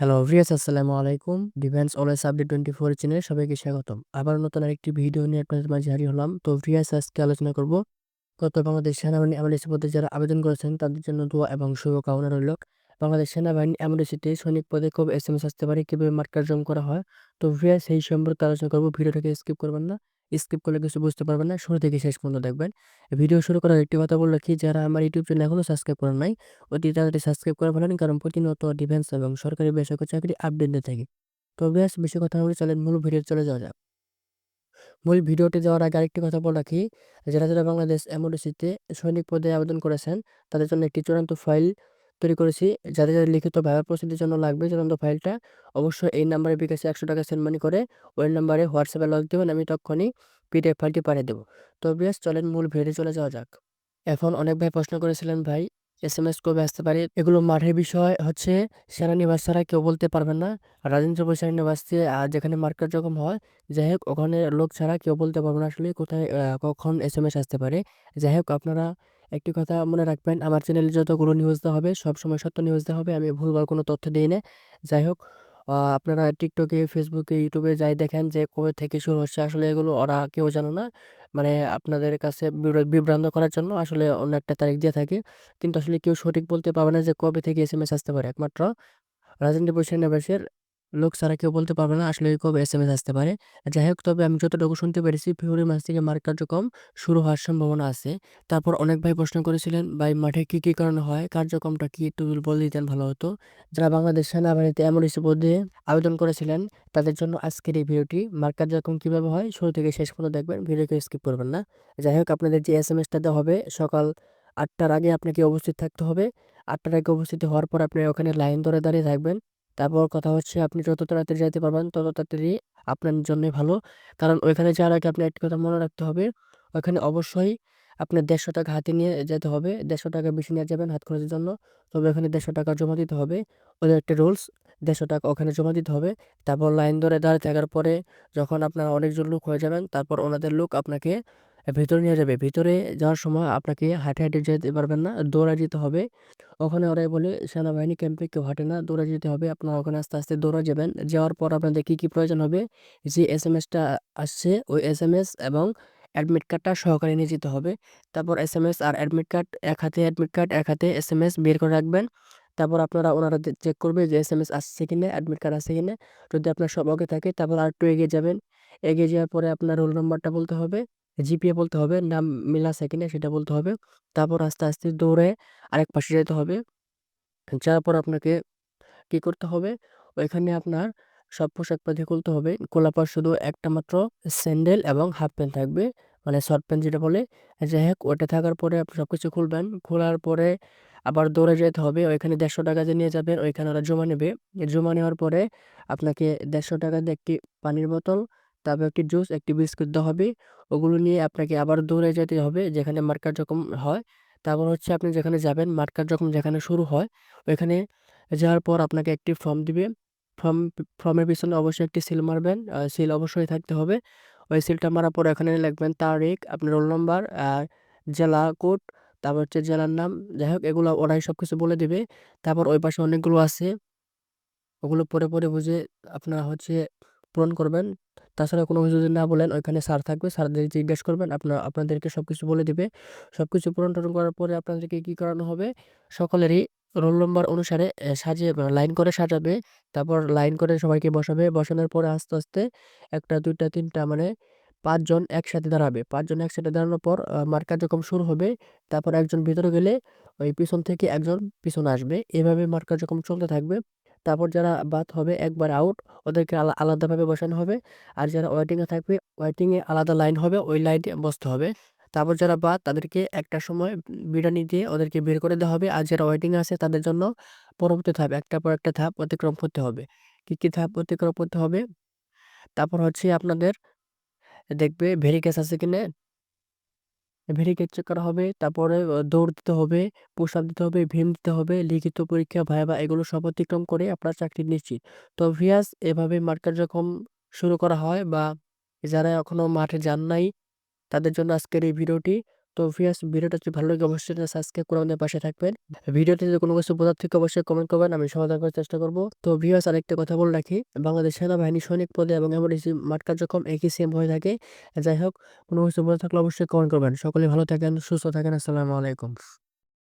Hello viewers আসসালামু আলাইকুম। Defence always update twenty four চ্যানেলে সবাইকে স্বাগতম। আবার নতুন আরেকটি ভিডিও নিয়ে আপনাদের মাঝে হারিয়ে হলাম। তো ভিউয়ার্স আজকে আলোচনা করব গত বাংলাদেশ সেনাবাহিনী এমএলএসি পদে যারা আবেদন করেছেন, তাদের জন্য দোয়া এবং শুভকামনা রইল। বাংলাদেশ সেনাবাহিনী এমএলএসিতে সৈনিক পদে খুব এস এম এস আসতে পারে, কীভাবে মার্ক কার্যক্রম করা হয়? তো ভিউয়ার্স সেই সম্পর্কে আলোচনা করব। ভিডিওটাকে স্কিপ করবেন না। স্কিপ করলে কিছু বুঝতে পারবেন না। শুরু থেকে শেষ পর্যন্ত দেখবেন। ভিডিও শুরু করার একটি কথা বলল কি, যারা আমার ইউটিউব চ্যানেল এখনও সাবস্ক্রাইব করেন নাই, অতি তাড়াতাড়ি সাবস্ক্রাইব করে ফেলেন, কারণ প্রতিনিয়ত ডিফেন্স এবং সরকারি বেসরকারি চাকরি আপডেট দিয়ে থাকি। তো বেশ বেশি কথা বলে চলেন, মূল ভিডিও চলে যাওয়া যাক। মূল ভিডিওটি যাওয়ার আগে আরেকটি কথা বলে রাখি যারা যারা বাংলাদেশ এমওডিসিতে সৈনিক পদে আবেদন করেছেন, তাদের জন্য একটি চূড়ান্ত ফাইল তৈরি করেছি। যাদের যাদের লিখিত ভাইবার প্রস্তুতির জন্য লাগবে চূড়ান্ত ফাইলটা। অবশ্যই এই নাম্বারে বিকাশে একশো টাকা সেন্ড মানি করে ওই নাম্বারে হোয়াটসঅ্যাপে লগ দেবেন, আমি তখনই পিডিএফ ফাইলটি পাঠিয়ে দেবো। তো বেশ চলেন মূল ভিডিও চলে যাওয়া যাক। এখন অনেক ভাই প্রশ্ন করেছিলেন, ভাই এস এম এস কবে আসতে পারে? এগুলো মাঠের বিষয় হচ্ছে সেনানিবাস ছাড়া কেউ বলতে পারবেন না। রাজেন্দ্রপুর আর যেখানে মার্কেট যখন হয়, যাই হোক ওখানে লোক ছাড়া কেউ বলতে পারবে না আসলে কোথায় কখন এস এম এস আসতে পারে। যাই হোক, আপনারা একটি কথা মনে রাখবেন, আমার চ্যানেলে যতগুলো নিউজ দেওয়া হবে, সবসময় সত্য নিউজ দেওয়া হবে, আমি ভুলবার কোনো তথ্য দিই না। যাই হোক আপনারা টিকটকে ফেসবুকে ইউটিউবে যাই দেখেন যে কবে থেকে শুরু হচ্ছে, আসলে এগুলো ওরা কেউ জানে না। মানে আপনাদের কাছে বিভ্রান্ত করার জন্য আসলে অন্য একটা তারিখ দিয়ে থাকে। কিন্তু আসলে কেউ সঠিক বলতে পারবে না যে কবে থেকে এস এম এস আসতে পারে, একমাত্র রাজেন্দ্র সেনাবাসের লোক ছাড়া কেউ বলতে পারবে না, আসলে কবে এস এম এস আসতে পারে। যাই হোক তবে আমি যতটুকু শুনতে পেরেছি, ফেব্রুয়ারি মাস থেকে মার্ক কার্যক্রম শুরু হওয়ার সম্ভাবনা আছে। তারপর অনেক ভাই প্রশ্ন করেছিলেন, ভাই, মাঠে কি কি কারণে হয়? কার্যক্রমটা কি একটু বলে দিতেন ভালো হতো? যারা বাংলাদেশ সেনাবাহিনীতে এমএলএসি পদে আবেদন করেছিলেন, তাদের জন্য আজকের এই ভিডিওটি, মার্ক কার্যক্রম কীভাবে হয়, শুরু থেকে শেষ পর্যন্ত দেখবেন, ভিডিওকে স্কিপ করবেন না। যাই হোক আপনাদের যে এস এম এসটা দেওয়া হবে, সকাল আটটার আগে আপনাকে উপস্থিত থাকতে হবে। আটটার আগে উপস্থিত হওয়ার পর আপনি ওখানে লাইন ধরে দাঁড়িয়ে থাকবেন। তারপর কথা হচ্ছে আপনি যত তাড়াতাড়ি যাইতে পারবেন, তত তাড়াতাড়ি আপনার জন্যই ভালো। কারণ ওইখানে যাওয়ার আগে আপনি একটি কথা মনে রাখতে হবে, ওইখানে অবশ্যই আপনার দেড়শো টাকা হাতে নিয়ে যেতে হবে। দেড়শো টাকা বেশি নিয়ে যাবেন হাত খরচের জন্য। তবে ওখানে দেড়শো টাকা জমা দিতে হবে। ওদের একটা রুলস, দেড়শো টাকা ওখানে জমা দিতে হবে। তারপর লাইন ধরে দাঁড়িয়ে থাকার পরে যখন আপনার অনেকজন লোক হয়ে যাবেন, তারপর ওনাদের লোক আপনাকে ভেতরে নিয়ে যাবে। ভিতরে যাওয়ার সময় আপনাকে হাঁটে হাঁটে যেতে পারবেন না দৌড়া যেতে হবে। ওখানে ওরাই বলে, সেনাবাহিনী ক্যাম্পে কেউ হাঁটে না দৌড়া যেতে হবে। আপনারা ওখানে আস্তে আস্তে দৌড়া যাবেন। যাওয়ার পর আপনাদের কী কী প্রয়োজন হবে? যে এস এম এসটা আসছে, ওই এস এম এস এবং অ্যাডমিট কার্ডটা সহকারে নিয়ে যেতে হবে। তারপর এস এম এস আর অ্যাডমিট কার্ড, এক হাতে অ্যাডমিট কার্ড, এক হাতে এস এম এস বের করে রাখবেন। তারপর আপনারা ওনারা চেক করবে যে এস এম এস আসছে কিনা অ্যাডমিট কার্ড আসছে কিনা যদি আপনার সব ওকে থাকে, তারপর আর একটু এগিয়ে যাবেন। এগিয়ে যাওয়ার পরে আপনার রোল নাম্বারটা বলতে হবে। জিপিএ বলতে হবে, নাম মিলা কিনা সেটা বলতে হবে। তারপর আস্তে আস্তে দৌড়ে আরেক পাশে যেতে হবে। যাওয়ার পর আপনাকে কি করতে হবে? ওইখানে আপনার সব পোশাক পাতি খুলতে হবে। খোলার পর শুধু একটা মাত্র স্যান্ডেল এবং হাফ প্যান্ট থাকবে। মানে শর্ট প্যান্ট যেটা বলে। যাই হোক ওটা থাকার পরে আপনি সব কিছু খুলবেন। খোলার পরে আবার দৌড়ে যেতে হবে। ওইখানে দেড়শো টাকা যে নিয়ে যাবেন, ওইখানে ওরা জমা নেবে। জমা নেওয়ার পরে আপনাকে দেড়শো টাকা দিয়ে একটি পানির বোতল তারপর একটি জুস, একটি বিস্কুট দেওয়া হবে। ওগুলো নিয়ে আপনাকে আবার দৌড়ে যেতে হবে, যেখানে মার্কার যখন হয়। তারপর হচ্ছে আপনি যেখানে যাবেন, মার্কার যখন যেখানে শুরু হয়, ওইখানে যাওয়ার পর আপনাকে একটি ফর্ম দিবে। ফর্ম, ফর্মের পিছনে অবশ্যই একটি সিল মারবেন। সিল অবশ্যই থাকতে হবে। ওই সিলটা মারার পর এখানে লিখবেন তারিখ, আপনার রোল নম্বর আর জেলা কোড তারপর হচ্ছে জেলার নাম। যাই হোক, এগুলো ওরাই সব কিছু বলে দিবে। তারপর ওই পাশে অনেকগুলো আছে। ওগুলো পরে পরে বুঝে আপনারা হচ্ছে পূরণ করবেন। তাছাড়া কোনো কিছু যদি না বলেন, ওইখানে স্যার থাকবে, স্যারদের জিজ্ঞেস করবেন আপনার আপনাদেরকে সব কিছু বলে দিবে। সব কিছু পূরণ টরণ করার পরে আপনাদেরকে কী করানো হবে? সকলেরই রোল নম্বর অনুসারে সাজিয়ে লাইন করে সাজাবে। তারপর লাইন করে সবাইকে বসাবে। বসানোর পরে আস্তে আস্তে একটা, দুইটা, তিনটা মানে পাঁচজন একসাথে দাঁড়াবে। পাঁচজন একসাথে দাঁড়ানোর পর মার কার্যক্রম শুরু হবে। তারপর একজন ভিতরে গেলে ওই পিছন থেকে একজন পিছনে আসবে। এভাবে মার কার্যক্রম চলতে থাকবে। তারপর যারা বাদ হবে একবার আউট ওদেরকে আলাদাভাবে বসানো হবে। আর যারা ওয়েটিংয়ে থাকবে ওয়েটিংয়ে আলাদা লাইন হবে, ওই লাইনে বসতে হবে। তারপর যারা বাদ, তাদেরকে একটা সময় বিরিয়ানি দিয়ে ওদেরকে বের করে দেওয়া হবে। আর যারা ওয়েটিংয়ে আছে, তাদের জন্য পরবর্তী ধাপ, একটার পর একটা ধাপ অতিক্রম করতে হবে। কী কী ধাপ অতিক্রম করতে হবে? তারপর হচ্ছে আপনাদের দেখবে ভেরিকেস আছে কিনা? ভেরিকেট চেক করা হবে। তারপরে দৌড় দিতে হবে পুশ আপ দিতে হবে ভীম দিতে হবে, লিখিত পরীক্ষা, ভাইবা এগুলো সব অতিক্রম করে আপনার চাকরি নিশ্চিত। তো ভিয়াস এভাবে মার্কেট যখন শুরু করা হয় বা যারা এখনও মাঠে যান নাই, তাদের জন্য আজকের এই ভিডিওটি। তো ভিয়াস ভিডিওটা যদি ভালো লাগে, অবশ্যই সাবস্ক্রাইব করে আমাদের পাশে থাকবেন। ভিডিওতে যদি কোনো কিছু বোঝার থেকে, অবশ্যই কমেন্ট করবেন, আমি সমাধান করার চেষ্টা করব। তো ভিয়াস আরেকটা কথা বলে রাখি, বাংলাদেশ সেনাবাহিনী সৈনিক পদে এবং এমার্জেন্সি মাঠ কার্যক্রম একই সেম হয়ে থাকে। যাই হোক, কোনো কিছু বোঝা থাকলে অবশ্যই কমেন্ট করবেন। সকলে ভালো থাকেন, সুস্থ থাকেন, আসসালামু আলাইকুম।